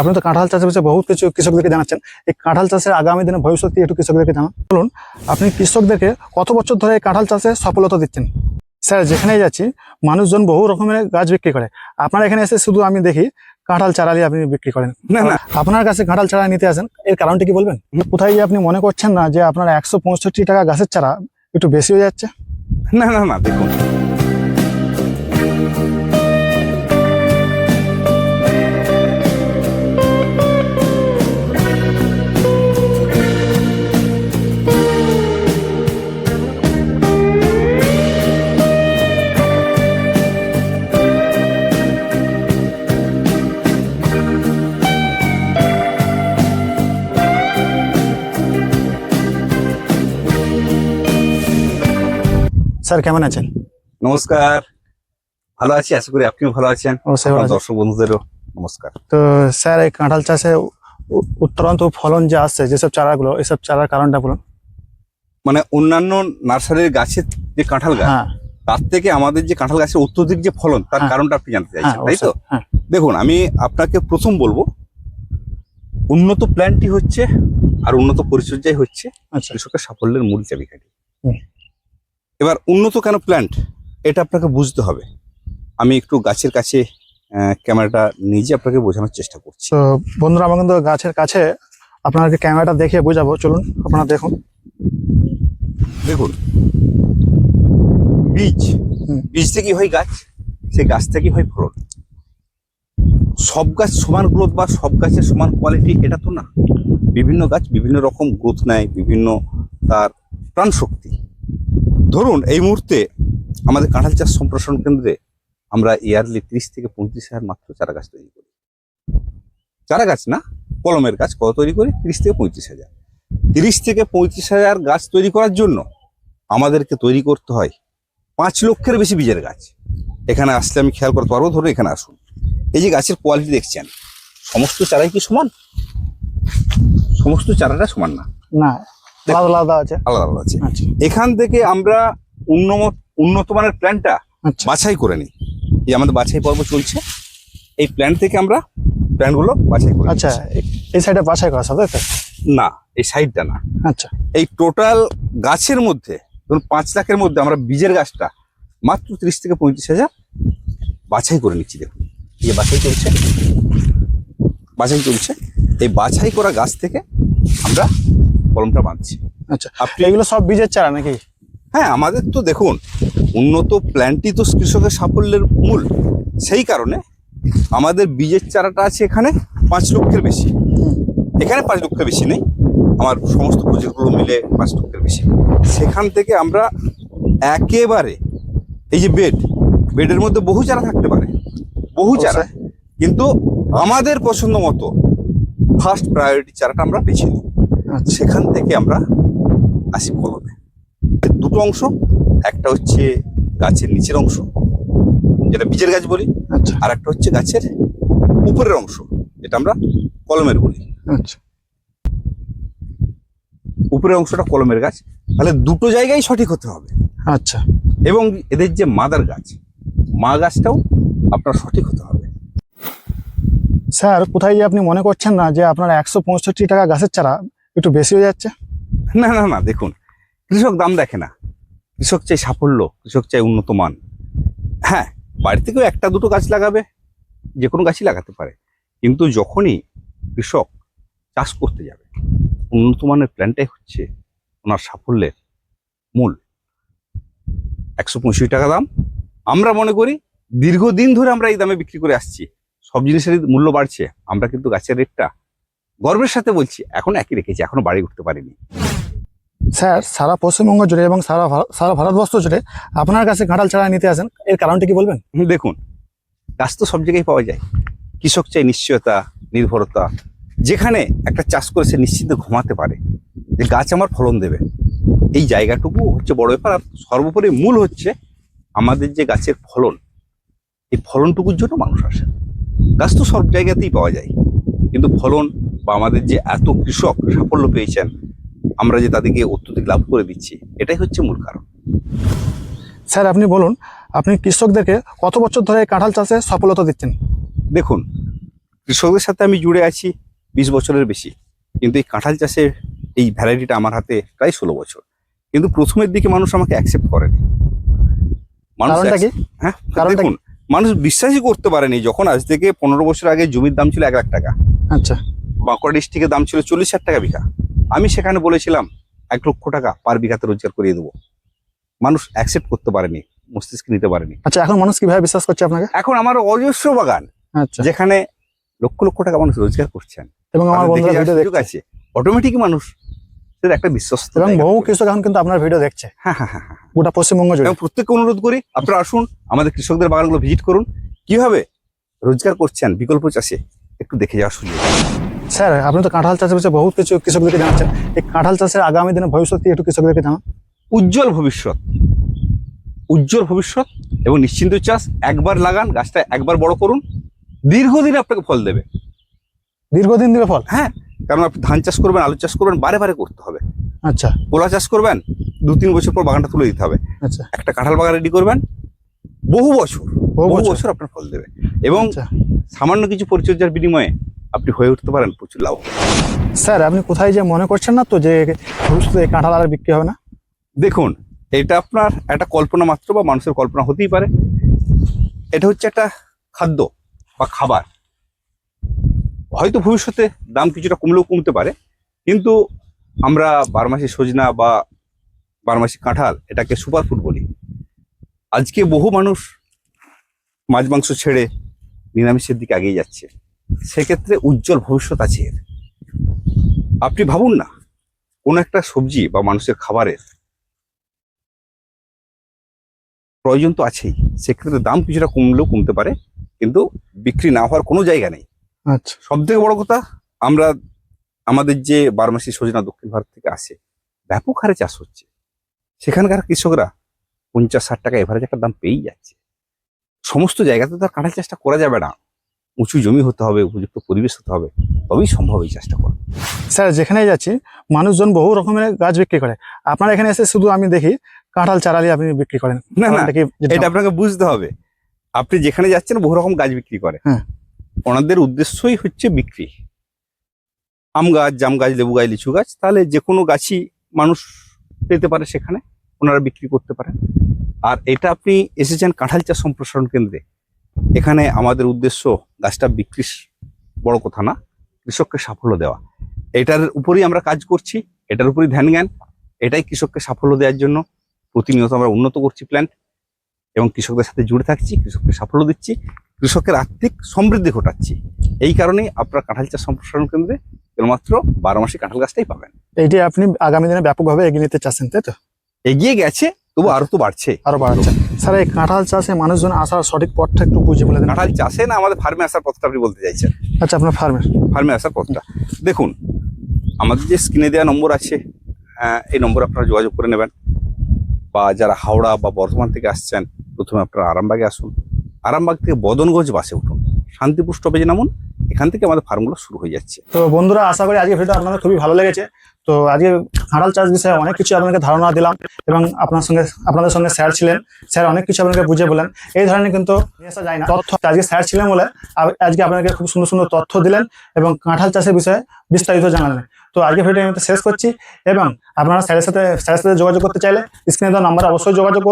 আপনি তো কাঁঠাল চাষের বিষয়ে বহুত কিছু কৃষকদেরকে জানাচ্ছেন। এই কাঁঠাল চাষের আগামী দিনে ভবিষ্যৎ একটু কৃষকদেরকে জানান। বলুন, আপনি কৃষকদেরকে কত বছর ধরে এই কাঁঠাল চাষে সফলতা দিচ্ছেন? স্যার, যেখানেই যাচ্ছি, মানুষজন বহু রকমের গাছ বিক্রি করে। আপনার এখানে এসে শুধু আমি দেখি কাঁঠাল চারালি আপনি বিক্রি করেন। না না, আপনার কাছে কাঁঠাল চারা নিতে আসেন, এর কারণটা কি বলবেন? কোথায় আপনি মনে করছেন না যে আপনার একশো পঁয়ষট্টি টাকা গাছের চারা একটু বেশি হয়ে যাচ্ছে? না না না, দেখুন স্যার কেমন আছেন? নমস্কার। ভালো আছি আশা করি আপনিও ভালো আছেন। দর্শক বন্ধুদেরও নমস্কার। তো স্যার এই কাঁঠাল চাষে উত্তরন্ত ফলন যে আসছে যেসব চারাগুলো এসব চারার কারণটা বলুন। মানে অন্যান্য নার্সারির গাছের যে কাঁঠাল গাছ হ্যাঁ। তার থেকে আমাদের যে কাঁঠাল গাছের অত্যধিক যে ফলন তার হ্যাঁ। কারণটা আপনি জানতে হ্যাঁ চাইছেন তাই তো? হ্যাঁ। দেখুন আমি আপনাকে প্রথম বলব উন্নত প্ল্যানটি হচ্ছে আর উন্নত পরিচর্যাই হচ্ছে আচ্ছা। কৃষকের সাফল্যের মূল চাবিকাঠি। এবার উন্নত কেন প্ল্যান্ট এটা আপনাকে বুঝতে হবে। আমি একটু গাছের কাছে ক্যামেরাটা নিজে আপনাকে বোঝানোর চেষ্টা করছি। তো বন্ধুরা আমরা কিন্তু গাছের কাছে আপনাকে ক্যামেরাটা দেখে বোঝাবো। চলুন আপনারা দেখুন। দেখুন বীজ বীজ থেকে হয় গাছ সেই গাছ থেকে হয় ফলন। সব গাছ সমান গ্রোথ বা সব গাছের সমান কোয়ালিটি এটা তো না। বিভিন্ন গাছ বিভিন্ন রকম গ্রোথ নেয় বিভিন্ন তার প্রাণ শক্তি ধরুন, এই মুহূর্তে আমাদের কাঁঠাল চাষ সম্প্রসারণ কেন্দ্রে আমরা ইয়ারলি ত্রিশ থেকে পঁয়ত্রিশ হাজার মাত্র চারা গাছ তৈরি করি। চারা গাছ না, কলমের গাছ কত তৈরি করি? ত্রিশ থেকে পঁয়ত্রিশ হাজার। তিরিশ থেকে পঁয়ত্রিশ হাজার গাছ তৈরি করার জন্য আমাদেরকে তৈরি করতে হয় পাঁচ লক্ষের বেশি বীজের গাছ। এখানে আসলে আমি খেয়াল করতে পারব, ধরুন এখানে আসুন। এই যে গাছের কোয়ালিটি দেখছেন, সমস্ত চারাই কি সমান? সমস্ত চারাটা সমান না? না আলাদা আলাদা আছে। আলাদা আলাদা আছে। আচ্ছা। এখান থেকে আমরা উন্নত উন্নত মানের প্ল্যানটা আচ্ছা। বাছাই করে নিই। এই আমাদের বাছাই পর্ব চলছে। এই প্ল্যান থেকে আমরা প্ল্যানগুলো বাছাই করি আচ্ছা এই সাইডে বাছাই করা সাথে না এই সাইডটা না। আচ্ছা। এই টোটাল গাছের মধ্যে ধরুন পাঁচ লাখের মধ্যে আমরা বীজের গাছটা মাত্র ত্রিশ থেকে পঁয়ত্রিশ হাজার বাছাই করে নিচ্ছি দেখুন। এই যে বাছাই চলছে। বাছাই চলছে। এই বাছাই করা গাছ থেকে আমরা কলমটা বাঁধছি। আচ্ছা আপনি এগুলো সব বীজের চারা নাকি? হ্যাঁ আমাদের তো দেখুন উন্নত প্ল্যান্টই তো কৃষকের সাফল্যের মূল। সেই কারণে আমাদের বীজের চারাটা আছে এখানে পাঁচ লক্ষের বেশি। এখানে পাঁচ লক্ষের বেশি নেই আমার সমস্ত প্রজেক্টগুলো মিলে পাঁচ লক্ষের বেশি। সেখান থেকে আমরা একেবারে এই যে বেড বেডের মধ্যে বহু চারা থাকতে পারে বহু চারা। কিন্তু আমাদের পছন্দ মতো ফার্স্ট প্রায়োরিটি চারাটা আমরা বেছে নিই। সেখান থেকে আমরা আসি কলমে। দুটো অংশ একটা হচ্ছে গাছের নিচের অংশ যেটা বীজের গাছ বলি আচ্ছা। আর একটা হচ্ছে গাছের উপরের অংশ যেটা আমরা কলমের বলি। আচ্ছা। উপরের অংশটা কলমের গাছ তাহলে দুটো জায়গায় সঠিক হতে হবে। আচ্ছা। এবং এদের যে মাদার গাছ মা গাছটাও আপনার সঠিক হতে হবে। স্যার কোথায় গিয়ে আপনি মনে করছেন না যে আপনার একশো পঁয়ষট্টি টাকা গাছের চারা একটু বেশি হয়ে যাচ্ছে? না না না, দেখুন, কৃষক দাম দেখে না। কৃষক চাই সাফল্য, কৃষক চাই উন্নত মান। হ্যাঁ বাড়ি থেকেও একটা দুটো গাছ লাগাবে, যে কোনো গাছই লাগাতে পারে। কিন্তু যখনই কৃষক চাষ করতে যাবে, উন্নত মানের প্ল্যানটাই হচ্ছে ওনার সাফল্যের মূল। একশো পঁয়ষট্টি টাকা দাম। আমরা মনে করি দীর্ঘদিন ধরে আমরা এই দামে বিক্রি করে আসছি। সব জিনিসেরই মূল্য বাড়ছে। আমরা কিন্তু গাছের রেটটা গর্বের সাথে বলছি এখন একই রেখেছি এখনও বাড়ি উঠতে পারিনি। স্যার সারা পশ্চিমবঙ্গ জুড়ে এবং সারা সারা ভারতবর্ষ জুড়ে আপনার কাছে কাঁঠাল চারা নিতে আসেন এর কারণটা কি বলবেন? দেখুন গাছ তো সব জায়গায় পাওয়া যায়। কৃষক চাই নিশ্চয়তা নির্ভরতা। যেখানে একটা চাষ করে সে নিশ্চিন্তে ঘুমাতে পারে। যে গাছ আমার ফলন দেবে। এই জায়গাটুকু হচ্ছে বড় ব্যাপার আর সর্বোপরি মূল হচ্ছে আমাদের যে গাছের ফলন। এই ফলনটুকুর জন্য মানুষ আসে গাছ তো সব জায়গাতেই পাওয়া যায়। কিন্তু ফলন বা আমাদের যে এত কৃষক সাফল্য পেয়েছেন আমরা যে তাদেরকে অত্যধিক লাভ করে দিচ্ছি এটাই হচ্ছে মূল কারণ। স্যার আপনি বলুন আপনি কৃষকদেরকে কত বছর ধরে কাঁঠাল চাষে সফলতা দিচ্ছেন? দেখুন কৃষকদের সাথে আমি জুড়ে আছি বিশ বছরের বেশি কিন্তু এই কাঁঠাল চাষের এই ভ্যারাইটিটা আমার হাতে প্রায় ষোলো বছর। কিন্তু প্রথমের দিকে মানুষ আমাকে অ্যাকসেপ্ট করেনি। মানুষ হ্যাঁ দেখুন মানুষ বিশ্বাসই করতে পারেনি যখন আজ থেকে পনেরো বছর আগে জমির দাম ছিল এক লাখ টাকা। আচ্ছা। বাঁকুড়া ডিস্ট্রিক্টের দাম ছিল চল্লিশ হাজার টাকা বিঘা। আমি সেখানে বলেছিলাম এক লক্ষ টাকা পার বিঘাতে রোজগার করিয়ে দেবো। মানুষ অ্যাকসেপ্ট করতে পারেনি মস্তিষ্কে নিতে পারেনি। আচ্ছা এখন মানুষ কীভাবে বিশ্বাস করছে আপনাকে? এখন আমার অজস্র বাগান আচ্ছা। যেখানে লক্ষ লক্ষ টাকা মানুষ রোজগার করছেন। এবং আমার বন্ধুরা আছে। অটোমেটিক মানুষ সেটা একটা বিশ্বস্ত এবং বহু। কৃষক এখন কিন্তু আপনার ভিডিও দেখছে। হ্যাঁ হ্যাঁ হ্যাঁ হ্যাঁ। গোটা পশ্চিমবঙ্গ জুড়ে। প্রত্যেককে অনুরোধ করি আপনারা আসুন আমাদের কৃষকদের বাগানগুলো ভিজিট করুন। কীভাবে রোজগার করছেন বিকল্প চাষে একটু দেখে যাওয়ার সুযোগ। স্যার আপনি তো কাঁঠাল চাষের বিষয়ে বহুত কিছু কৃষকদেরকে জানাচ্ছেন। এই কাঁঠাল চাষের আগামী দিনে ভবিষ্যৎ কি একটু কৃষকদেরকে জানান? উজ্জ্বল ভবিষ্যৎ। উজ্জ্বল ভবিষ্যৎ এবং নিশ্চিন্ত চাষ একবার লাগান গাছটা একবার বড় করুন দীর্ঘদিন আপনাকে ফল দেবে। দীর্ঘদিন দিবে ফল? হ্যাঁ কারণ আপনি ধান চাষ করবেন আলু চাষ করবেন বারে বারে করতে হবে। আচ্ছা। কলা চাষ করবেন দু তিন বছর পর বাগানটা তুলে দিতে হবে। আচ্ছা। একটা কাঁঠাল বাগান রেডি করবেন বহু বছর বহু বহু বছর। বছর আপনার ফল দেবে। এবং আচ্ছা। সামান্য কিছু পরিচর্যার বিনিময়ে আপনি হয়ে উঠতে পারেন প্রচুর লাভ স্যার আপনি কোথায় যে মনে করছেন না তো যে ভবিষ্যতে কাঁঠাল আর বিক্রি হবে না? দেখুন এটা আপনার একটা কল্পনা মাত্র বা মানুষের কল্পনা হতেই পারে। এটা হচ্ছে একটা খাদ্য বা খাবার। হয়তো ভবিষ্যতে দাম কিছুটা কমলেও কমতে পারে কিন্তু আমরা বারমাসি সজনা বা বারমাসি কাঁঠাল এটাকে সুপার ফুড বলি। আজকে বহু মানুষ মাছ মাংস ছেড়ে নিরামিষের দিকে এগিয়ে যাচ্ছে। সেক্ষেত্রে উজ্জ্বল ভবিষ্যৎ আছে এর। আপনি ভাবুন না কোনো একটা সবজি বা মানুষের খাবারের প্রয়োজন তো আছেই। সেক্ষেত্রে দাম কিছুটা কমলেও কমতে পারে কিন্তু বিক্রি না হওয়ার কোনো জায়গা নেই। আচ্ছা। সব থেকে বড় কথা আমরা আমাদের যে বারমাসি সজনা দক্ষিণ ভারত থেকে আসে ব্যাপক হারে চাষ হচ্ছে। সেখানকার কৃষকরা পঞ্চাশ ষাট টাকা এভারেজ একটা দাম পেয়েই যাচ্ছে। সমস্ত জায়গাতে তো আর কাঁঠাল চাষটা করা যাবে না। উঁচু জমি হতে হবে উপযুক্ত পরিবেশ হতে হবে তবেই সম্ভব এই চাষটা করা। স্যার যেখানেই যাচ্ছি মানুষজন বহু রকমের গাছ বিক্রি করে। আপনার এখানে এসে শুধু আমি দেখি কাঁঠাল চারালি আপনি বিক্রি করেন। না না যেটা- এটা আপনাকে বুঝতে হবে। আপনি যেখানে যাচ্ছেন বহু রকম গাছ বিক্রি করে। হ্যাঁ। ওনাদের উদ্দেশ্যই হচ্ছে বিক্রি। আম গাছ জাম গাছ লেবু গাছ লিচু গাছ তাহলে যে কোনো গাছই মানুষ পেতে পারে সেখানে ওনারা বিক্রি করতে পারেন। আর এটা আপনি এসেছেন কাঁঠাল চাষ সম্প্রসারণ কেন্দ্রে। এখানে আমাদের উদ্দেশ্য গাছটা বিক্রি বড় কথা না কৃষককে সাফল্য দেওয়া। এটার উপরেই আমরা কাজ করছি এটার উপরেই ধ্যান জ্ঞান এটাই কৃষককে সাফল্য দেওয়ার জন্য প্রতিনিয়ত আমরা উন্নত করছি প্ল্যান্ট এবং কৃষকদের সাথে জুড়ে থাকছি কৃষককে সাফল্য দিচ্ছি কৃষকের আর্থিক সমৃদ্ধি ঘটাচ্ছি। এই কারণেই আপনারা কাঁঠাল চাষ সম্প্রসারণ কেন্দ্রে কেবলমাত্র বারো মাসে কাঁঠাল গাছটাই পাবেন। এইটি আপনি আগামী দিনে ব্যাপকভাবে এগিয়ে নিতে চাচ্ছেন তাই তো? এগিয়ে গেছে তবু আরও তো বাড়ছে। আরও বাড়াচ্ছেন স্যার এই কাঁঠাল চাষে মানুষজন আসার সঠিক পথটা একটু বুঝিয়ে বলে কাঁঠাল চাষে না আমাদের ফার্মে আসার পথটা আপনি বলতে চাইছেন? আচ্ছা আপনার ফার্মের ফার্মে আসার পথটা। দেখুন আমাদের যে স্ক্রিনে দেওয়া নম্বর আছে আহ, এই নম্বরে আপনারা যোগাযোগ করে নেবেন। বা যারা হাওড়া বা বর্ধমান থেকে আসছেন প্রথমে আপনারা আরামবাগে আসুন। আরামবাগ থেকে বদনগঞ্জ বাসে উঠুন। শান্তিপুর স্টপেজে নামুন। এখান থেকে আমাদের ফার্মগুলো শুরু হয়ে যাচ্ছে। তো বন্ধুরা আশা করি আজকে ভিডিওটা আপনাদের খুবই ভালো লেগেছে। তো আজকে কাঁঠাল চাষ বিষয়ে অনেক কিছু আপনাকে ধারণা দিলাম এবং আপনার সঙ্গে, আপনাদের সঙ্গে স্যার ছিলেন। স্যার অনেক কিছু আপনাকে বুঝে বলেন এই ধরনের কিন্তু না। তথ্য আজকে স্যার ছিলেন বলে আজকে আপনাকে খুব সুন্দর সুন্দর তথ্য দিলেন এবং কাঁঠাল চাষের বিষয়ে বিস্তারিত জানালেন। তো আজকে ভিডিও আমি শেষ করছি এবং আপনারা স্যারের সাথে স্যারের সাথে যোগাযোগ করতে চাইলে স্ক্রিনে দেওয়া নাম্বার অবশ্যই যোগাযোগ করুন।